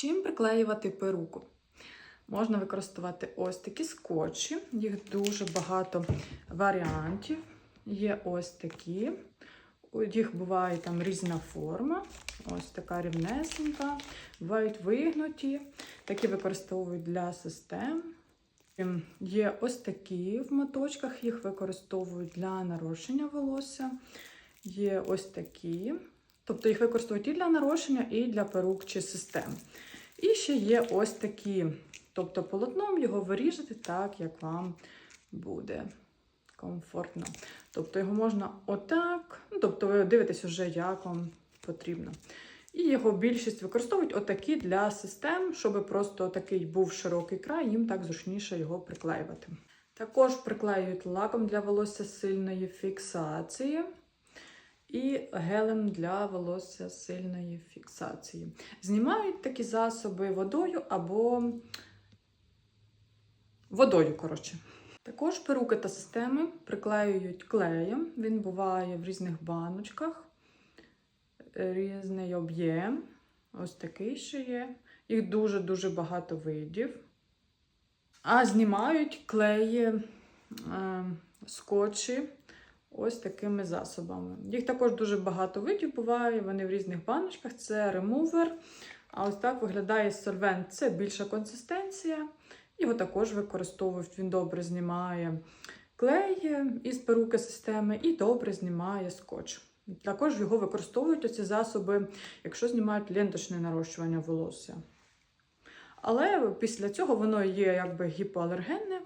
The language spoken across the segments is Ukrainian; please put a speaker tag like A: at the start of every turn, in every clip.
A: Чим приклеювати перуку? Можна використовувати ось такі скотчі, їх дуже багато варіантів. Є ось такі. У їх буває там різна форма. Ось така рівнесенька, бувають вигнуті. Такі використовують для систем. Ем, Є ось такі в моточках, їх використовують для нарощення волосся. Є ось такі. Тобто їх використовують і для нарощення, і для перук чи систем. І ще є ось такі. Тобто полотном його виріжете так, як вам буде комфортно. Тобто його можна отак, ну, тобто ви дивитесь вже, як вам потрібно. І його більшість використовують отакі для систем, щоб просто такий був широкий край, їм так зручніше його приклеювати. Також приклеюють лаком для волосся сильної фіксації і гелем для волосся сильної фіксації. Знімають такі засоби водою або водою, коротше. Також перуки та системи приклеюють клеєм. Він буває в різних баночках, різний об'єм. Ось такий ще є. Їх дуже-дуже багато видів. А знімають клеї, е, скотчі ось такими засобами. Їх також дуже багато видів буває, вони в різних баночках. Це ремувер. А ось так виглядає сольвент. Це більша консистенція. Його також використовують. Він добре знімає клей із перуки системи і добре знімає скотч. Також його використовують оці засоби, якщо знімають ленточне нарощування волосся. Але після цього воно є якби гіпоалергенне,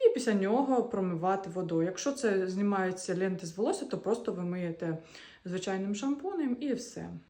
A: і після нього промивати водою. Якщо це знімаються ленти з волосся, то просто ви миєте звичайним шампунем і все.